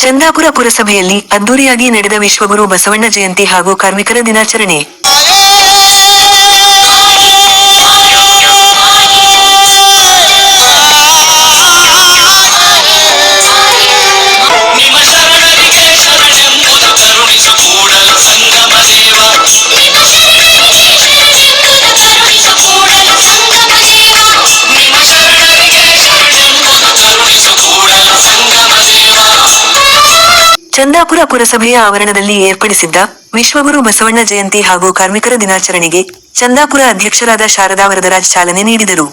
ಚಂದಾಪುರ ಪುರಸಭೆಯಲ್ಲಿ ಅದ್ದೂರಿಯಾಗಿ ನಡೆದ ವಿಶ್ವಗುರು ಬಸವಣ್ಣ ಜಯಂತಿ ಹಾಗೂ ಕಾರ್ಮಿಕರ ದಿನಾಚರಣೆ. ಚಂದಾಪುರ ಪುರಸಭೆಯ ಆವರಣದಲ್ಲಿ ಏರ್ಪಡಿಸಿದ್ದ ವಿಶ್ವಗುರು ಬಸವಣ್ಣ ಜಯಂತಿ ಹಾಗೂ ಕಾರ್ಮಿಕರ ದಿನಾಚರಣೆಗೆ ಚಂದಾಪುರ ಅಧ್ಯಕ್ಷರಾದ ಶಾರದಾ ವರದರಾಜ್ ಚಾಲನೆ ನೀಡಿದರು.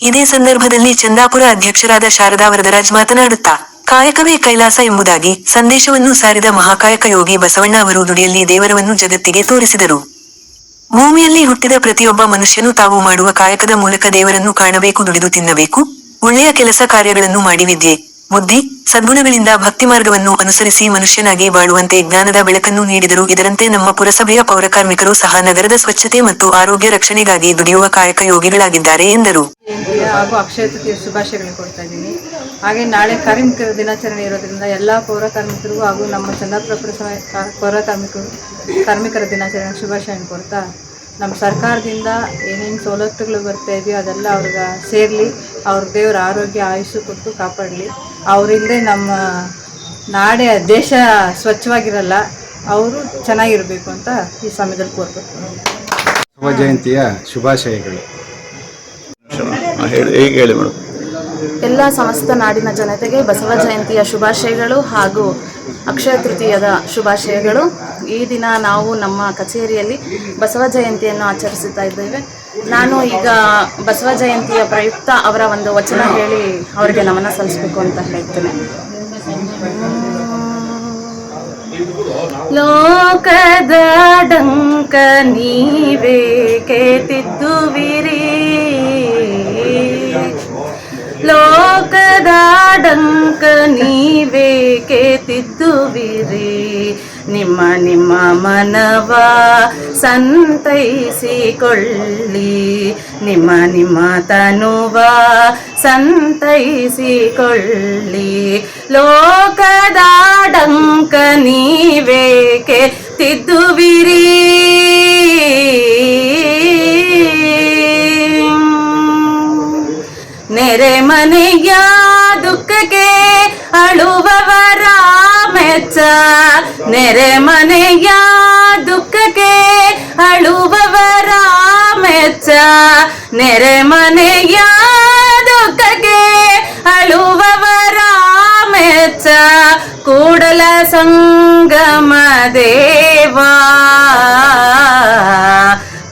ಇದೇ ಸಂದರ್ಭದಲ್ಲಿ ಚಂದಾಪುರ ಅಧ್ಯಕ್ಷರಾದ ಶಾರದಾ ವರದರಾಜ್ ಮಾತನಾಡುತ್ತಾ, ಕಾಯಕವೇ ಕೈಲಾಸ ಎಂಬುದಾಗಿ ಸಂದೇಶವನ್ನು ಸಾರಿದ ಮಹಾಕಾಯಕ ಯೋಗಿ ಬಸವಣ್ಣ ಅವರು ದುಡಿಯಲ್ಲಿ ದೇವರವನ್ನು ಜಗತ್ತಿಗೆ ತೋರಿಸಿದರು. ಭೂಮಿಯಲ್ಲಿ ಹುಟ್ಟಿದ ಪ್ರತಿಯೊಬ್ಬ ಮನುಷ್ಯನು ತಾವು ಮಾಡುವ ಕಾಯಕದ ಮೂಲಕ ದೇವರನ್ನು ಕಾಣಬೇಕು ದುಡಿದು ತಿನ್ನಬೇಕು, ಒಳ್ಳೆಯ ಕೆಲಸ ಕಾರ್ಯಗಳನ್ನು ಮಾಡಿ ವಿದ್ಯೆ ಬುದ್ಧಿ ಸದ್ಗುಣಗಳಿಂದ ಭಕ್ತಿ ಮಾರ್ಗವನ್ನು ಅನುಸರಿಸಿ ಮನುಷ್ಯನಾಗಿ ಬಾಳುವಂತೆ ಜ್ಞಾನದ ಬೆಳಕನ್ನು ನೀಡಿದರು ಇದರಂತೆ ನಮ್ಮ ಪುರಸಭೆಯ ಪೌರಕಾರ್ಮಿಕರು ಸಹ ನಗರದ ಸ್ವಚ್ಛತೆ ಮತ್ತು ಆರೋಗ್ಯ ರಕ್ಷಣೆಗಾಗಿ ದುಡಿಯುವ ಕಾಯಕ ಯೋಗಿಗಳಾಗಿದ್ದಾರೆ ಎಂದರು. ಹಾಗೂ ಅಕ್ಷಯ ತೃತೀಯ ಶುಭಾಶಯಗಳನ್ನು ಕೊಡ್ತಾ ಇದ್ದೀನಿ. ಹಾಗೆ ನಾಳೆ ಕಾರ್ಮಿಕರ ದಿನಾಚರಣೆ ಇರೋದ್ರಿಂದ ಎಲ್ಲ ಪೌರ ಕಾರ್ಮಿಕರಿಗೂ ಹಾಗೂ ನಮ್ಮ ಚಂದಾಪುರ ಪುರಸಭೆ ಪೌರ ಕಾರ್ಮಿಕರು, ಕಾರ್ಮಿಕರ ದಿನಾಚರಣೆ ಶುಭಾಶಯನ ಕೊಡ್ತಾ ನಮ್ಮ ಸರ್ಕಾರದಿಂದ ಏನೇನು ಸವಲತ್ತುಗಳು ಬರ್ತಾ ಇದೆಯೋ ಅದೆಲ್ಲ ಅವ್ರಿಗೆ ಸೇರಲಿ, ಅವ್ರ ದೇವರ ಆರೋಗ್ಯ ಆಯುಷು ಕೊಟ್ಟು ಕಾಪಾಡಲಿ. ಅವರಿಂದೇ ನಮ್ಮ ನಾಡೆ ದೇಶ ಸ್ವಚ್ಛವಾಗಿರಲ್ಲ ಅವರು ಚೆನ್ನಾಗಿರಬೇಕು ಅಂತ ಈ ಸಮಯದಲ್ಲಿ ಕೋರ್ಬೇಕು. ಶಿವ ಜಯಂತಿಯ ಶುಭಾಶಯಗಳು. ಹೇಳಿ ಹೇಗೆ ಹೇಳಿ ಮೇಡಮ್? ಎಲ್ಲ ಸಮಸ್ತ ನಾಡಿನ ಜನತೆಗೆ ಬಸವ ಜಯಂತಿಯ ಶುಭಾಶಯಗಳು ಹಾಗೂ ಅಕ್ಷಯ ತೃತೀಯದ ಶುಭಾಶಯಗಳು. ಈ ದಿನ ನಾವು ನಮ್ಮ ಕಚೇರಿಯಲ್ಲಿ ಬಸವ ಜಯಂತಿಯನ್ನು ಆಚರಿಸುತ್ತಾ ಇದ್ದೇವೆ. ನಾನು ಈಗ ಬಸವ ಜಯಂತಿಯ ಪ್ರಯುಕ್ತ ಅವರ ಒಂದು ವಚನ ಹೇಳಿ ಅವರಿಗೆ ನಮನ ಸಲ್ಲಿಸಬೇಕು ಅಂತ ಹೇಳ್ತೇನೆ. ಲೋಕದ ಡಂಕ ನೀವೇಕೆ ತಿದ್ದುವಿರಿ ಲೋಕದ ಡಂಕ ನೀವೇಕೆ ತಿದ್ದುವಿರಿ ನಿಮ್ಮ ನಿಮ್ಮ ಮನವ ಸಂತೈಸಿಕೊಳ್ಳಿ. ನಿಮ್ಮ ನಿಮ್ಮ ತನುವ ಸಂತೈಸಿಕೊಳ್ಳಿ. ಲೋಕದಾಡಂಕ ನೀವೇಕೆ ತಿದ್ದುವಿರಿ? ನೆರೆ ಮನೆಯ ದುಃಖಕ್ಕೆ ಅಳುವವರ ಮೆಚ್ಚ. ನೆರೆ ಮನೆಯ ದುಃಖಕ್ಕೆ ಅಳುವವರ ಮೆಚ್ಚ ನೆರೆ ಮನೆಯ ದುಃಖಕ್ಕೆ ಅಳುವವರ ಮೆಚ್ಚ ಕೂಡಲ ಸಂಗಮ ದೇವಾ.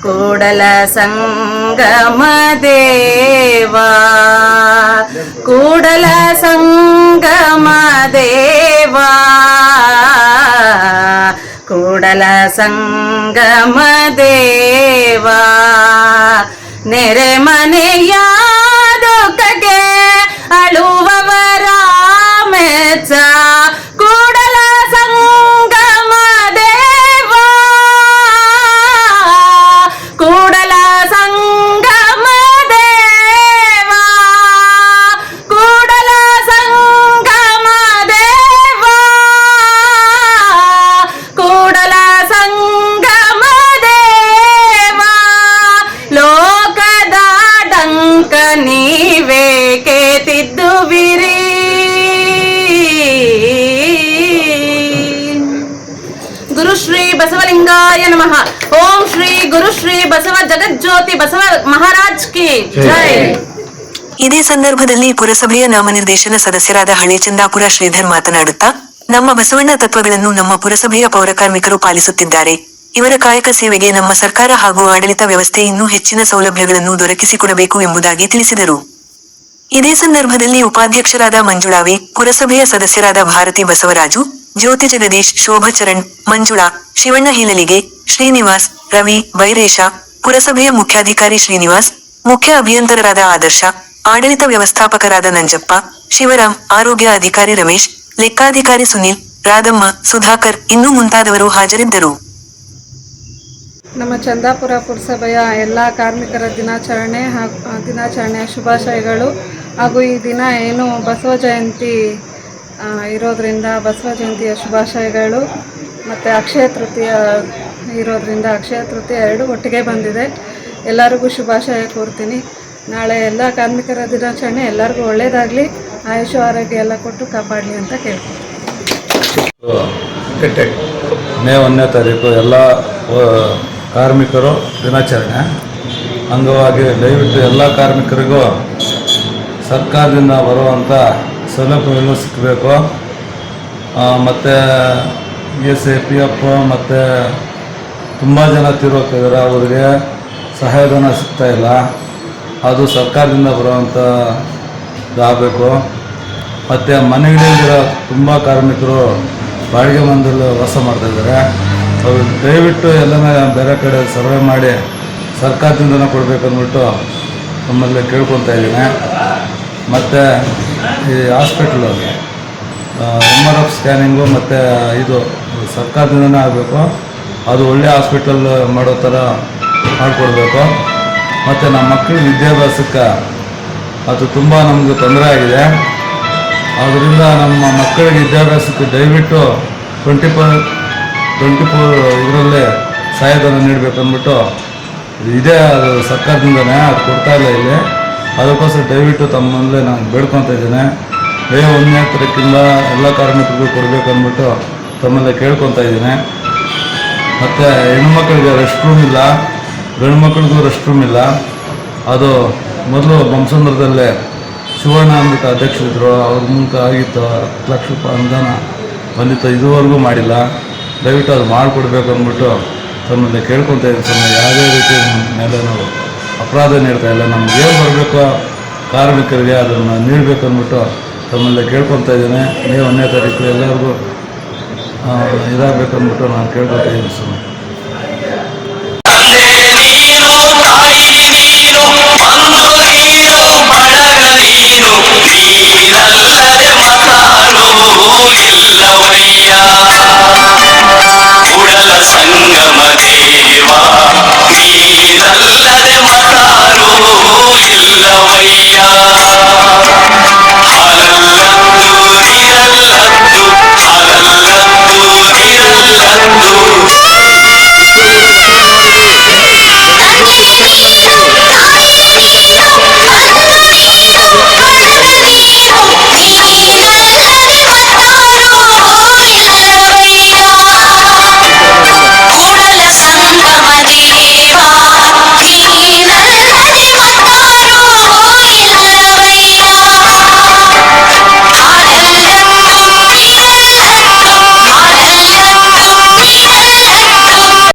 ಕೂಡಲ ಸಂಗಮ ದೇವಾ. ಕೂಡಲ ಸಂಗಮ ಕೂಡಲ ಸಂಗಮ ದೇವಾ ನೆರೆ ಮನೆಯ ಶ್ರೀ ಬಸವಲಿಂಗಾಯ ನಮಃ. ಓಂ ಶ್ರೀ ಗುರು ಶ್ರೀ ಬಸವ ಜಗಜ್ಯೋತಿ ಬಸವ ಮಹಾರಾಜ್ ಕಿ ಜೈ. ಇದೇ ಸಂದರ್ಭದಲ್ಲಿ ಪುರಸಭೆಯ ನಾಮನಿರ್ದೇಶನ ಸದಸ್ಯರಾದ ಹಳೆ ಚಂದಾಪುರ ಶ್ರೀಧರ್ ಮಾತನಾಡುತ್ತಾ ನಮ್ಮ ಬಸವಣ್ಣ ತತ್ವಗಳನ್ನು ನಮ್ಮ ಪುರಸಭೆಯ ಪೌರಕಾರ್ಮಿಕರು ಪಾಲಿಸುತ್ತಿದ್ದಾರೆ. ಇವರ ಕಾಯಕ ಸೇವೆಗೆ ನಮ್ಮ ಸರ್ಕಾರ ಹಾಗೂ ಆಡಳಿತ ವ್ಯವಸ್ಥೆ ಇನ್ನೂ ಹೆಚ್ಚಿನ ಸೌಲಭ್ಯಗಳನ್ನು ದೊರಕಿಸಿಕೊಡಬೇಕು ಎಂಬುದಾಗಿ ತಿಳಿಸಿದರು. ಇದೇ ಸಂದರ್ಭದಲ್ಲಿ ಉಪಾಧ್ಯಕ್ಷರಾದ ಮಂಜುಳಾವಿ ಪುರಸಭೆಯ ಸದಸ್ಯರಾದ ಭಾರತಿ ಬಸವರಾಜು ಜ್ಯೋತಿ ಜಗದೀಶ್ ಶೋಭಚರಣ್, ಮಂಜುಳಾ, ಶಿವಣ್ಣ ಹಿಲಲಿಗೆ, ಶ್ರೀನಿವಾಸ್, ರವಿ ಬೈರೇಶ ಪುರಸಭೆಯ ಮುಖ್ಯಾಧಿಕಾರಿ ಶ್ರೀನಿವಾಸ್, ಮುಖ್ಯ ಅಭಿಯಂತರರಾದ ಆದರ್ಶ, ಆಡಳಿತ ವ್ಯವಸ್ಥಾಪಕರಾದ ನಂಜಪ್ಪ, ಶಿವರಾಮ್, ಆರೋಗ್ಯ ಅಧಿಕಾರಿ ರಮೇಶ್, ಲೆಕ್ಕಾಧಿಕಾರಿ ಸುನೀಲ್, ರಾಧಮ್ಮ, ಸುಧಾಕರ್ ಇನ್ನೂ ಮುಂತಾದವರು ಹಾಜರಿದ್ದರು. ನಮ್ಮ ಚಂದಾಪುರ ಪುರಸಭೆಯ ಎಲ್ಲ ಕಾರ್ಮಿಕರ ದಿನಾಚರಣೆ ಹಾಗೂ, ದಿನಾಚರಣೆಯ ಶುಭಾಶಯಗಳು. ಹಾಗೂ ಈ ದಿನ ಏನು ಬಸವ ಜಯಂತಿ ಇರೋದ್ರಿಂದ ಬಸವ ಜಯಂತಿಯ ಶುಭಾಶಯಗಳು ಮತ್ತು ಅಕ್ಷಯ ತೃತೀಯ ಇರೋದರಿಂದ ಅಕ್ಷಯ ತೃತೀಯ ಎರಡು ಒಟ್ಟಿಗೆ ಬಂದಿದೆ. ಎಲ್ಲರಿಗೂ ಶುಭಾಶಯ ಕೋರ್ತೀನಿ. ನಾಳೆ ಎಲ್ಲ ಕಾರ್ಮಿಕರ ದಿನಾಚರಣೆ ಎಲ್ಲರಿಗೂ ಒಳ್ಳೆಯದಾಗಲಿ ಆಯುಷ ಆರೋಗ್ಯ ಎಲ್ಲ ಕೊಟ್ಟು ಕಾಪಾಡಲಿ ಅಂತ ಕೇಳ್ತೀನಿ. ಮೇ ಒಂದನೇ ತಾರೀಕು ಎಲ್ಲ ಕಾರ್ಮಿಕರು ದಿನಾಚರಣೆ. ಅಂಗವಾಗಿ ದಯವಿಟ್ಟು ಎಲ್ಲ ಕಾರ್ಮಿಕರಿಗೂ ಸರ್ಕಾರದಿಂದ ಬರುವಂಥ ಸೌಲಭ್ಯಗಳು ಸಿಕ್ಕಬೇಕು ಮತ್ತು ಎಸ್ ಎ ಪಿ ಎಫ್ ಮತ್ತು ತುಂಬ ಜನ ತೀರೋಗ್ತಿದ್ದಾರೆ ಅವರಿಗೆ ಸಹಾಯಧನ ಸಿಗ್ತಾ ಇಲ್ಲ. ಅದು ಸರ್ಕಾರದಿಂದ ಬರುವಂಥ ಇದಾಗಬೇಕು ಮತ್ತು ಮನೆಗಳಿಂದಿರೋ ತುಂಬ ಕಾರ್ಮಿಕರು ಬಾಡಿಗೆ ಮನೆಯಲ್ಲಿ ವಾಸ ಮಾಡ್ತಾಯಿದ್ದಾರೆ ಅವರು ದಯವಿಟ್ಟು ಎಲ್ಲನ ಬೇರೆ ಕಡೆ ಸರ್ವೆ ಮಾಡಿ ಸರ್ಕಾರದಿಂದನೇ ಕೊಡಬೇಕಂದ್ಬಿಟ್ಟು ನಮ್ಮಲ್ಲಿ ಕೇಳ್ಕೊತಾ ಇದ್ದೀನಿ. ಮತ್ತು ಈ hospital M R F scanning ಮತ್ತು ಇದು ಸರ್ಕಾರದಿಂದನೇ ಆಗಬೇಕು. ಅದು ಒಳ್ಳೆ ಹಾಸ್ಪಿಟಲ್ ಮಾಡೋ ಥರ ಮಾಡಿಕೊಡ್ಬೇಕು. ಮತ್ತು ನಮ್ಮ ಮಕ್ಕಳ ವಿದ್ಯಾಭ್ಯಾಸಕ್ಕೆ ಅದು ತುಂಬ ನಮಗೆ ತೊಂದರೆ ಆಗಿದೆ. ಆದ್ದರಿಂದ ನಮ್ಮ ಮಕ್ಕಳಿಗೆ ವಿದ್ಯಾಭ್ಯಾಸಕ್ಕೆ ದಯವಿಟ್ಟು ಟ್ವೆಂಟಿ ಫೋರ್ ಟ್ವೆಂಟಿ ಫೋರ್ ಇದರಲ್ಲಿ ಸಹಾಯಧನ ನೀಡಬೇಕು ಅಂದ್ಬಿಟ್ಟು ಇದೇ ಅದು ಸರ್ಕಾರದಿಂದನೇ, ಅದು ಕೊಡ್ತಾಯಿಲ್ಲ ಇಲ್ಲಿ. ಅದಕ್ಕೋಸ್ಕರ ದಯವಿಟ್ಟು ತಮ್ಮಲ್ಲೇ ನಾನು ಬೇಡ್ಕೊತಾ ಇದ್ದೇನೆ. ಬೇ ಒಂದನೇ ತಾರೀಕಿಂದ ಎಲ್ಲ ಕಾರ್ಮಿಕರಿಗೂ ಕೊಡಬೇಕು ಅಂದ್ಬಿಟ್ಟು ತಮ್ಮಲ್ಲೇ ಕೇಳ್ಕೊತಾ ಇದ್ದೀನಿ. ಮತ್ತು ಹೆಣ್ಮಕ್ಳಿಗೆ ರೆಸ್ಟ್ ರೂಮ್ ಇಲ್ಲ. ಗಂಡು ಮಕ್ಕಳಿಗೂ ರೆಸ್ಟ್ ರೂಮ್ ಇಲ್ಲ. ಅದು ಮೊದಲು ಬಂಸಂದ್ರದಲ್ಲೇ ಶಿವಣ್ಣ ಅಂದ್ಬಿಟ್ಟು ಅಧ್ಯಕ್ಷರಿದ್ದರು ಅವ್ರ ಮೂಲಕ ಆಗಿತ್ತು ಹತ್ತು ಲಕ್ಷ ರೂಪಾಯಿ ಅನುದಾನ. ಬಂದಿತ್ತು. ಇದುವರೆಗೂ ಮಾಡಿಲ್ಲ. ದಯವಿಟ್ಟು ಅದು ಮಾಡಿಕೊಡ್ಬೇಕು ಅಂದ್ಬಿಟ್ಟು ತಮ್ಮಲ್ಲೇ ಕೇಳ್ಕೊತಾ ಇದ್ದೀನಿ. ಯಾವುದೇ ರೀತಿ ಮೇಲೆ ನಾವು ಅಪರಾಧ ನೀಡ್ತಾ ಇಲ್ಲ. ನಮ್ಗೆ ಏನು ಬರಬೇಕು ಕಾರ್ಮಿಕರಿಗೆ ಅದನ್ನು ನೀಡಬೇಕು ಅಂದ್ಬಿಟ್ಟು ತಮ್ಮಲ್ಲಿ ಕೇಳ್ಕೊತಾ ಇದ್ದೇನೆ. ನೀವು ಒಂದನೇ ತಾರೀಕು ಎಲ್ಲರಿಗೂ ಇದಾಗಬೇಕಂದ್ಬಿಟ್ಟು ನಾನು ಕೇಳ್ಕೊತಾ ಇದ್ದೀನಿ ಸ್ವಾಮಿ